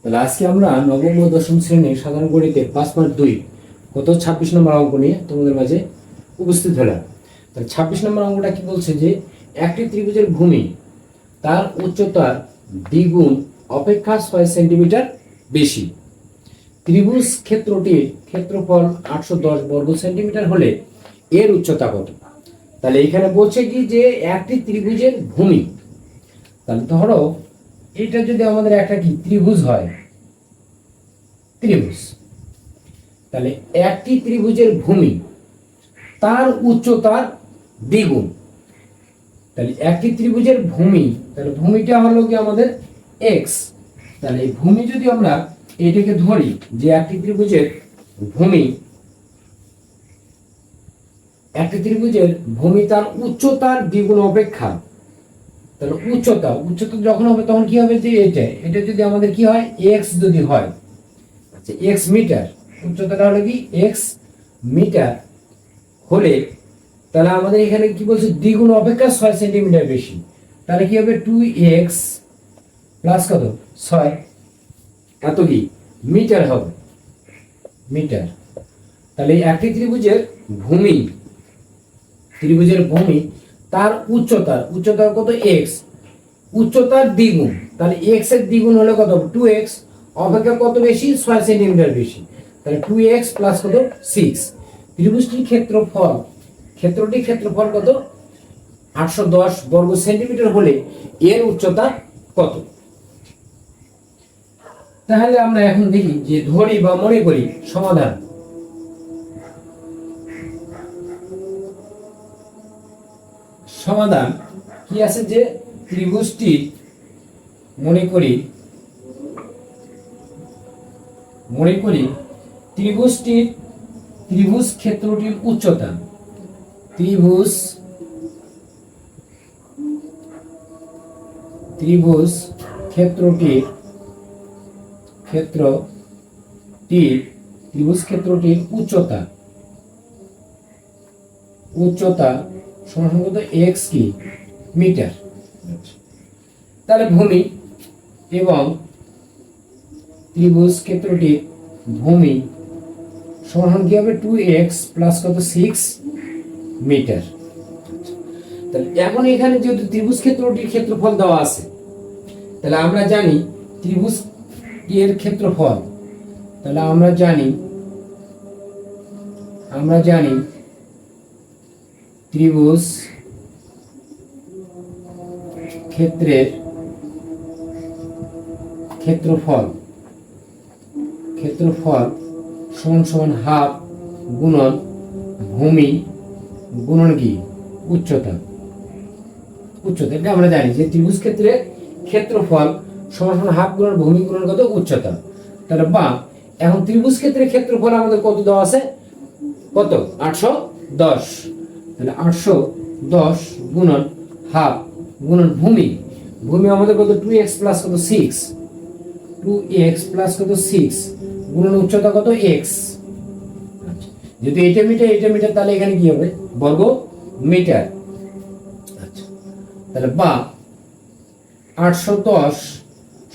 তাহলে আজকে আমরা নবম ও দশম শ্রেণির সাধারণ গণিতে পাঁচ মার্ক দুই, কত? ছাব্বিশ নম্বর অঙ্ক নিয়ে তোমাদের মাঝে উপস্থিত হলাম। তাহলে ছাব্বিশ নম্বর অঙ্কটা কি বলছে যে, একটি ত্রিভুজের ভূমি, তার উচ্চতার দ্বিগুণ অপেক্ষা ছয় সেন্টিমিটার বেশি। ত্রিভুজ ক্ষেত্রটির ক্ষেত্রফল আটশো দশ বর্গ সেন্টিমিটার হলে এর উচ্চতা কত? তাহলে এখানে বলছে কি যে, একটি ত্রিভুজের ভূমি। তাহলে ধরো এটা যদি আমাদের একটা কি ত্রিভুজ হয় ত্রিভুজ। তাহলে একটি ত্রিভুজের ভূমি, তার উচ্চতার দ্বিগুণ। তাহলে একটি ত্রিভুজের ভূমি, তাহলে ভূমিটা হলো কি আমাদের এক্স তাহলে এই ভূমি যদি আমরা এটাকে ধরি, যে একটি ত্রিভুজের ভূমি, একটি ত্রিভুজের ভূমি তার উচ্চতার দ্বিগুণ অপেক্ষা। তাহলে উচ্চতা উচ্চতা যখন হবে তখন কি হবে যে এটা এটা যদি আমাদের কি হয় এক্স যদি হয়। আচ্ছা এক্স মিটার উচ্চতাটা হলো কি? এক্স মিটার হলে তাহলে আমাদের এখানে কি বলছে? দ্বিগুণ অপেক্ষা ছয় সেন্টিমিটার বেশি। তাহলে কি হবে? টু এক্স প্লাস কত? ছয়। এত কি? মিটার হবে। মিটার। তাহলে একটি ত্রিভুজের ভূমি ত্রিভুজের ভূমি, তার উচ্চতার উচ্চতার কত? এক্স উচ্চতার দ্বিগুণ। তাহলে এক্সের দ্বিগুণ হলে কত টু এক্স অপেক্ষা কত বেশি? ছয় সেন্টিমিটার বেশি। তাহলে টু এক্স প্লাস কত? সিক্স ত্রিভুজটির ক্ষেত্রফল, ক্ষেত্রটির ক্ষেত্রফল কত? আটশো দশ বর্গ সেন্টিমিটার হলে এর উচ্চতা কত? তাহলে আমরা এখন দেখি যে ধরি বা মনে করি সমাধান। সমাধান কি আছে যে ত্রিভুজটি মনে করি মনে করি ত্রিভুজটির, ত্রিভুজ ক্ষেত্রটির উচ্চতা। ত্রিভুজ ত্রিভুজ ক্ষেত্রটির ক্ষেত্রটির, ত্রিভুজ ক্ষেত্রটির উচ্চতা। উচ্চতা সমাসংগত এক্স কি? মিটার। তাহলে ভূমি এবং ত্রিভুজ ক্ষেত্রটির ভূমি সমান কি হবে? টু এক্স প্লাস কত? সিক্স মিটার তাহলে এখন এখানে যেহেতু ত্রিভুজ ক্ষেত্রটির ক্ষেত্রফল দেওয়া আছে, তাহলে আমরা জানি ত্রিভুজ এর ক্ষেত্রফল? তাহলে আমরা জানি আমরা জানি ত্রিভুজ ক্ষেত্রের ক্ষেত্রফল। ক্ষেত্রফল সমান সমান হাফ গুণন ভূমি গুণন কি? উচ্চতা। উচ্চতা, এটা আমরা জানি যে ত্রিভুজ ক্ষেত্রে ক্ষেত্রফল সমান সমান হাফ গুণন ভূমি গুণন কত? উচ্চতা। তাহলে বা, এখন ত্রিভুজ ক্ষেত্রে ক্ষেত্রফল আমাদের কত দেওয়া আছে? কত? আটশো দশ। তাহলে আটশো দশ গুণন হাফ গুণন ভূমি। ভূমি আমাদের কত? টু এক্স প্লাস কত? সিক্স। টু এক্স প্লাস কত? সিক্স। গুণন উচ্চতা কত? এক্স যদি এটা মিটার এটা মিটার, তাহলে এখানে কি হবে? বর্গ মিটার। আচ্ছা তাহলে বা আটশো দশ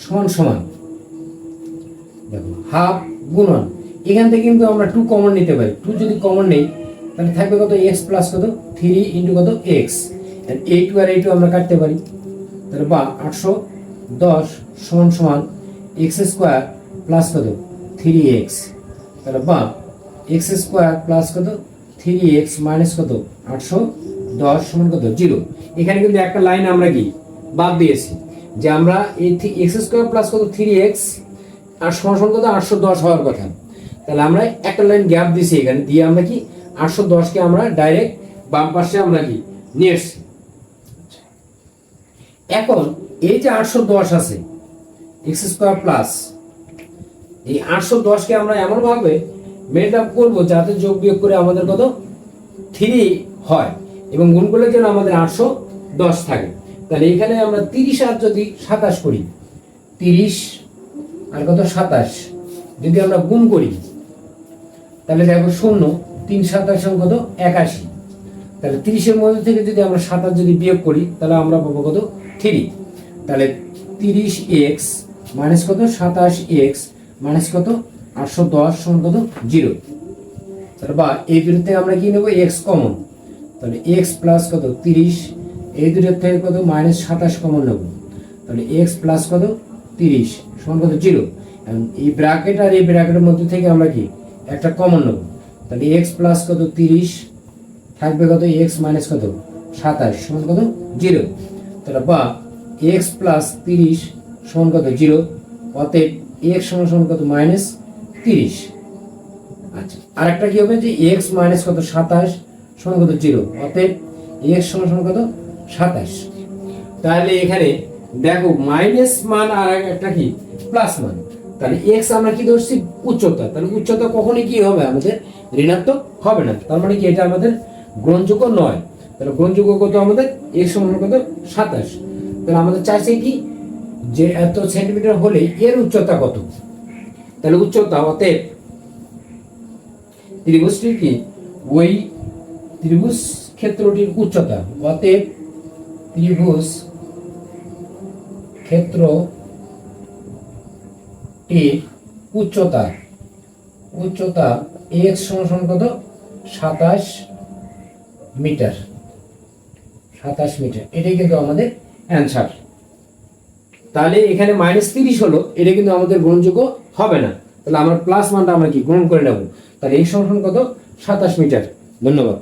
সমান সমান। দেখো হাফ গুণন। এখান থেকে কিন্তু আমরা টু কমন নিতে পারি। টু যদি কমন নেই, তাহলে থাকবে কত? এক্স প্লাস কত? থ্রি ইন্টু কত? এক্স এই টু আর এই টু আমরা কাটতে পারি। তাহলে বা আটশো দশ সমান সমান এক্স স্কোয়ার প্লাস কত? থ্রি এক্স তাহলে বা এক্স স্কোয়ার প্লাস কত? থ্রি এক্স মাইনাস কত? আটশো দশ সমান কত? জিরো এখানে কিন্তু একটা লাইন আমরা কি? বাদ দিয়েছি। যে আমরা এই এক্স স্কোয়ার প্লাস কত? থ্রি এক্স আর সমান কত? আটশো দশ হওয়ার কথা। তাহলে আমরা একটা লাইন গ্যাপ দিয়েছি এখানে। দিয়ে আমরা কি? আটশো দশকে আমরা ডাইরেক্ট বাম পাশে আমরা কি? নিয়ে এসছি। এখন এই যে আটশো দশ আছে এক্স স্কোয়ার প্লাস এই আটশো দশকে আমরা এমনভাবে মেট আপ করব যাতে যোগ বিয়োগ করে আমাদের কত? থ্রি হয়। এবং গুণ করলে যেন আমাদের আটশো দশ থাকে। তাহলে এখানে আমরা তিরিশ আর যদি সাতাশ করি, তিরিশ আর কত? সাতাশ। যদি আমরা গুণ করি, তাহলে দেখো শূন্য, তিন সাতাশ কত? একাশি। তাহলে তিরিশের মধ্যে থেকে যদি আমরা সাতাশ যদি বিয়োগ করি, তাহলে আমরা পাবো কত? থ্রি তাহলে তিরিশ এক্স মাইনাস কত? সাতাশ এক্স মাইনাস কত? আটশো দশ সমান কত? জিরো। তাহলে বা এই দুটোর থেকে আমরা কি নেব? X common. তাহলে এক্স প্লাস কত? তিরিশ। এই দুটোর থেকে কত? মাইনাস সাতাশ কমন নেব। তাহলে এক্স প্লাস কত? তিরিশ। সমান কত? জিরো। এই ব্র্যাকেট আর এই ব্র্যাকেটের মধ্যে থেকে আমরা কি? একটা কমন নেব। তাহলে এক্স প্লাস কত? তিরিশ। থাকবে কত? এক্স মাইনাস কত? সাতাশ। সমান কত? জিরো। তাহলে বা এক্স প্লাস তিরিশ সমান কত? জিরো। অতএব এক্স সমান কত? মাইনাস তিরিশ। আচ্ছা আর একটা কি হবে যে এক্স মাইনাস কত? সাতাশ সমান কত? জিরো অতএব এক্স সমান সমান কত? সাতাশ। তাহলে এখানে দেখো মাইনাস মান আর একটা কি? প্লাস মান। তাহলে এক্স আমরা কি ধরছি? উচ্চতা। তাহলে উচ্চতা কখনই কি হবে? আমাদের ঋণাত্মক হবে না। তার মানে কি? এটা আমাদের গ্রহণযোগ্য নয়। তাহলে গ্রহণযোগ্য কত? আমাদের এক্স সমান কত? সাতাশ। তাহলে আমাদের চাইছে কি? যে এত সেন্টিমিটার হলে এর উচ্চতা কত? তাহলে উচ্চতা অতএব ত্রিভুজটি কি? ওই ত্রিভুজ ক্ষেত্রটির উচ্চতা। অতএব ত্রিভুজ ক্ষেত্রটির উচ্চতা। উচ্চতা এক্স সমান কত? সাতাশ মিটার। সাতাশ মিটার। এটাই কিন্তু আমাদের অ্যান্সার। তাহলে এখানে মাইনাস তিরিশ হলো, এটা কিন্তু আমাদের গ্রহণযোগ্য হবে না। তাহলে আমার প্লাস মানটা আমরা কি? গ্রহণ করে নেব। তাহলে এই সংখ্যা কত সাতাশ মিটার। ধন্যবাদ।